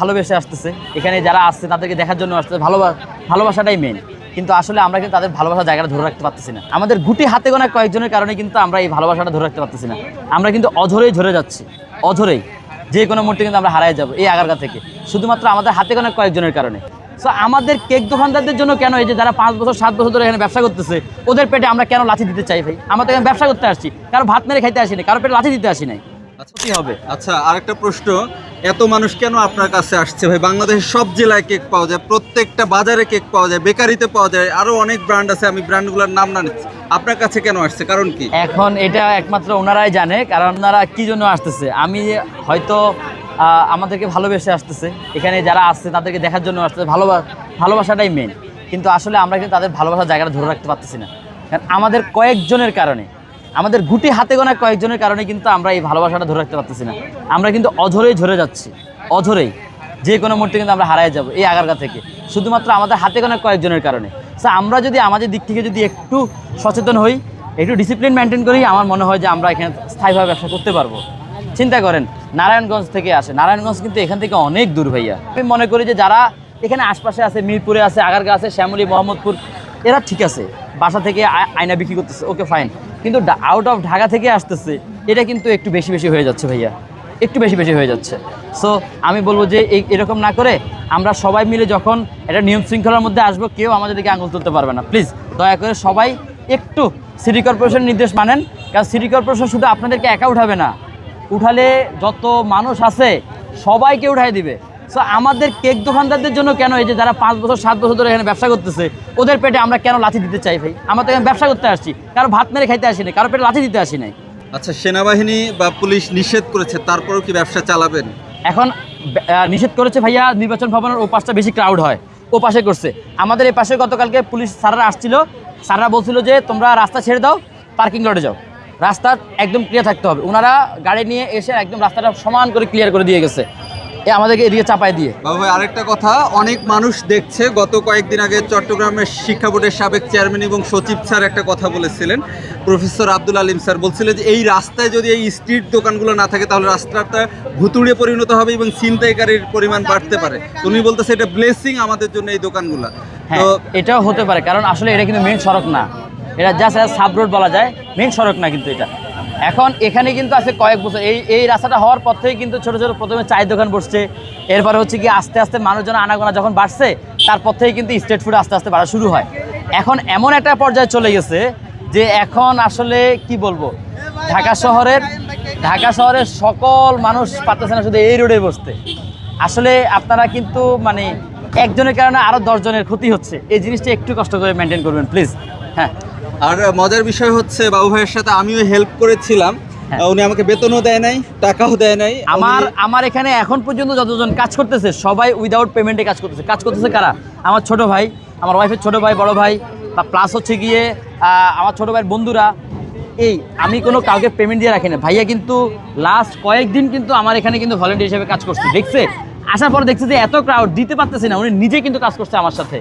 ভালোবেসে আসতেছে। এখানে যারা আসছে, তাদেরকে দেখার জন্য আসতেছে ভালোবাসা ভালোবাসাটাই মেন কিন্তু আসলে আমরা কিন্তু তাদের ভালোবাসার জায়গাটা ধরে রাখতে পারতেছি না। আমাদের গুটি হাতে গোনা কয়েকজনের কারণে কিন্তু আমরা এই ভালোবাসাটা ধরে রাখতে পারতেছি না। আমরা কিন্তু অধরেই ঝরে যাচ্ছি। অধরেই যে কোনো মুহূর্তে কিন্তু আমরা হারাই যাব এই আগারগা থেকে। শুধুমাত্র আমাদের হাতে গোনা কয়েকজনের কারণে। সো আমাদের কেক দোকানদারদের জন্য কেন এই যে যারা পাঁচ বছর, সাত বছর ধরে এখানে ব্যবসা করতেছে, ওদের পেটে আমরা কেন লাঠি দিতে চাই ভাই? আমরা তো এখানে ব্যবসা করতে আসছি। কারও ভাত মেরে খাইতে আসি নাই কারও পেটে লাঠি দিতে আসি নাই। কি হবে। আচ্ছা আরেকটা প্রশ্ন। এত মানুষ কেন আপনার কাছে আসছে? ভাই, বাংলাদেশের সব জেলায় কেক পাওয়া যায়, প্রত্যেকটা বাজারে কেক পাওয়া যায়, বেকারিতে পাওয়া যায়, আরও অনেক ব্র্যান্ড আছে, আমি ব্র্যান্ডগুলোর নাম না নিচ্ছি। আপনার কাছে কেন আসছে? কারণ কি? এখন এটা একমাত্র ওনারাই জানে, কারণ ওনারা কি জন্য আসতেছে? আমি হয়তো আমাদেরকে ভালোবেসে আসতেছে। এখানে যারা আসছে, তাদেরকে দেখার জন্য আসতেছে। ভালোবাসা ভালোবাসাটাই মেন কিন্তু আসলে আমরা কিন্তু তাদের ভালোবাসার জায়গাটা ধরে রাখতে পারতেছি না। কারণ আমাদের কয়েকজনের কারণে। আমাদের গুটি হাতে গোনা কয়েকজনের কারণে কিন্তু আমরা এই ভালোবাসাটা ধরে রাখতে পারতেছি না। আমরা কিন্তু অধরেই ঝরে যাচ্ছি অধরেই যে কোনো মুহূর্তে কিন্তু আমরা হারাই যাব এই আগারগা থেকে। শুধুমাত্র আমাদের হাতে গোনা কয়েকজনের কারণে। সো আমরা যদি আমাদের দিক থেকে যদি একটু সচেতন হই, একটু ডিসিপ্লিন মেনটেন করি, আমার মনে হয় যে আমরা এখানে স্থায়ীভাবে ব্যবসা করতে পারব। চিন্তা করেন, নারায়ণগঞ্জ থেকে আসে। নারায়ণগঞ্জ কিন্তু এখান থেকে অনেক দূর ভাইয়া। আমি মনে করি যে যারা এখানে আশপাশে আছে, মিরপুরে আছে, আগারগা আছে, শ্যামলী, মোহাম্মদপুর এরা ঠিক আছে, বাসা থেকে আয়না বিক্রি করতেছে, ওকে ফাইন কিন্তু আউট অফ ঢাকা থেকে আসতেছে, এটা কিন্তু একটু বেশি বেশি হয়ে যাচ্ছে ভাইয়া। একটু বেশি বেশি হয়ে যাচ্ছে। সো আমি বলব যে এই এরকম না করে আমরা সবাই মিলে যখন এটা নিয়ম শৃঙ্খলার মধ্যে আসব, কেউ আমাদের দিকে আঙুল তুলতে পারবে না। প্লিজ দয়া করে সবাই একটু সিটি কর্পোরেশন নির্দেশ মানেন, কারণ সিটি কর্পোরেশন শুধু আপনাদেরকে একা উঠাবে না। উঠালে যত মানুষ আছে, সবাইকে উঠাই দিবে। সো আমাদের কেক দোকানদারদের জন্য কেন এই যে যারা পাঁচ বছর সাত বছর ধরে এখানে ব্যবসা করতেছে ওদের পেটে আমরা কেন লাথি দিতে চাই ভাই? আমরা তো এখানে ব্যবসা করতে আসছি। কারও ভাত মেরে খাইতে আসি নাই কারও পেটে লাথি দিতে আসি নাই। আচ্ছা সেনাবাহিনী বা পুলিশ নিষেধ করেছে তারপরেও কি ব্যবসা চালাবেন? এখন নিষেধ করেছে ভাইয়া নির্বাচন ভবনের ও পাশটা বেশি ক্রাউড হয়। ও পাশে করছে। আমাদের এই পাশে গতকালকে পুলিশ স্যাররা আসছিল। স্যাররা বলছিল যে তোমরা রাস্তা ছেড়ে দাও পার্কিং লটে যাও। রাস্তা একদম ক্লিয়ার থাকতে হবে। ওনারা গাড়ি নিয়ে এসে একদম রাস্তাটা সমান করে ক্লিয়ার করে দিয়ে গেছে। এ আমাদেরকে এদিকে চাপায় দিয়ে। বাবু ভাই আরেকটা কথা অনেক মানুষ দেখছে গত কয়েকদিন আগে চট্টগ্রামের শিক্ষা বোর্ডের সাবেক চেয়ারম্যান এবং সচিব স্যার একটা কথা বলেছিলেন। প্রফেসর আব্দুল আলিম স্যার বলছিলেন যে এই রাস্তায় যদি এই স্ট্রিট দোকানগুলো না থাকে তাহলে রাস্তাটা ভুতুড়ে পরিণত হবে এবং ছিনতাইকারীর পরিমাণ বাড়তে পারে। তুমি বলতেছে এটা ব্লেসিং আমাদের জন্য এই দোকানগুলো। হ্যাঁ তো এটাও হতে পারে কারণ আসলে এটা কিন্তু মেন সড়ক না। এটা জাস্ট সাব রোড বলা যায় মেন সড়ক না কিন্তু এটা। এখন এখানে কিন্তু আছে কয়েক বছর। এই এই রাস্তাটা হওয়ার পর থেকে কিন্তু ছোটো ছোটো প্রথমে চায়ের দোকান বসছে। এরপরে হচ্ছে কি আস্তে আস্তে মানুষজন আনাগোনা যখন বাড়ছে, তারপর থেকে কিন্তু স্ট্রিট ফুড আস্তে আস্তে বাড়া শুরু হয়। এখন এমন একটা পর্যায়ে চলে গেছে যে এখন আসলে কি বলব? ঢাকা শহরের ঢাকা শহরের সকল মানুষ পারতেছে না শুধু এই রোডে বসতে। আসলে আপনারা কিন্তু মানে একজনের কারণে আরও দশজনের ক্ষতি হচ্ছে। এই জিনিসটা একটু কষ্ট করে মেনটেন করবেন প্লিজ হ্যাঁ। আর মজার বিষয় হচ্ছে বাবু ভাইয়ের সাথে আমিও হেল্প করেছিলাম। হ্যাঁ। উনি আমাকে বেতনও দেয় নাই টাকাও দেয় নাই। আমার আমার এখানে এখন পর্যন্ত যতজন কাজ করতেছে সবাই উইদাউট পেমেন্টে কাজ করতেছে। কাজ করতেছে কারা? আমার ছোট ভাই আমার ওয়াইফের ছোট ভাই বড় ভাই বা প্লাস হচ্ছে গিয়ে আমার ছোট ভাইয়ের বন্ধুরা। এই আমি কোনো কাউকে পেমেন্ট দিয়ে রাখি না। ভাইয়া কিন্তু লাস্ট কয়েকদিন কিন্তু আমার এখানে কিন্তু ভলেন্টিয়ার হিসেবে কাজ করছে দেখছে? আসার পর দেখছে যে এত ক্রাউড দিতে পারতেছে না। উনি নিজে কিন্তু কাজ করছে আমার সাথে।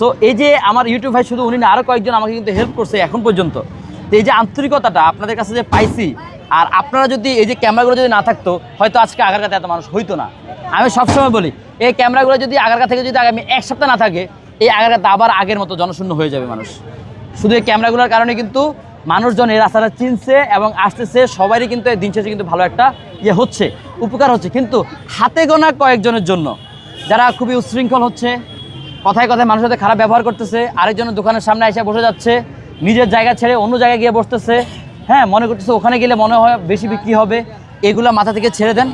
সো এই যে আমার ইউটিউব ভাই শুধু উনি না আরও কয়েকজন আমাকে কিন্তু হেল্প করছে এখন পর্যন্ত। তো এই যে আন্তরিকতাটা আপনাদের কাছে যে পাইছি, আর আপনারা যদি এই যে ক্যামেরাগুলো যদি না থাকতো, হয়তো আজকে আগারগাতে এত মানুষ হইতো না। আমি সবসময় বলি, এই ক্যামেরাগুলো যদি আগারগা থেকে যদি আগামী এক সপ্তাহ না থাকে, এই আগারগাতে আবার আগের মতো জনশূন্য হয়ে যাবে মানুষ। শুধু এই ক্যামেরাগুলোর কারণে কিন্তু মানুষজন এই রাস্তাটা চিনছে এবং আসতেছে, সবারই কিন্তু এই দিন শেষে কিন্তু ভালো একটা ইয়ে হচ্ছে, উপকার হচ্ছে। কিন্তু হাতে গোনা কয়েকজনের জন্য, যারা খুবই উচ্ছৃঙ্খল হচ্ছে কথায় কথায় মানুষের সাথে খারাপ ব্যবহার করতেছে, আরেকজনের দোকানের সামনে এসে বসে যাচ্ছে, নিজের জায়গা ছেড়ে অন্য জায়গায় গিয়ে বসতেছে। হ্যাঁ মনে করতেছে ওখানে গেলে মনে হয় বেশি বিক্রি হবে। এগুলো মাথা থেকে ছেড়ে দেন।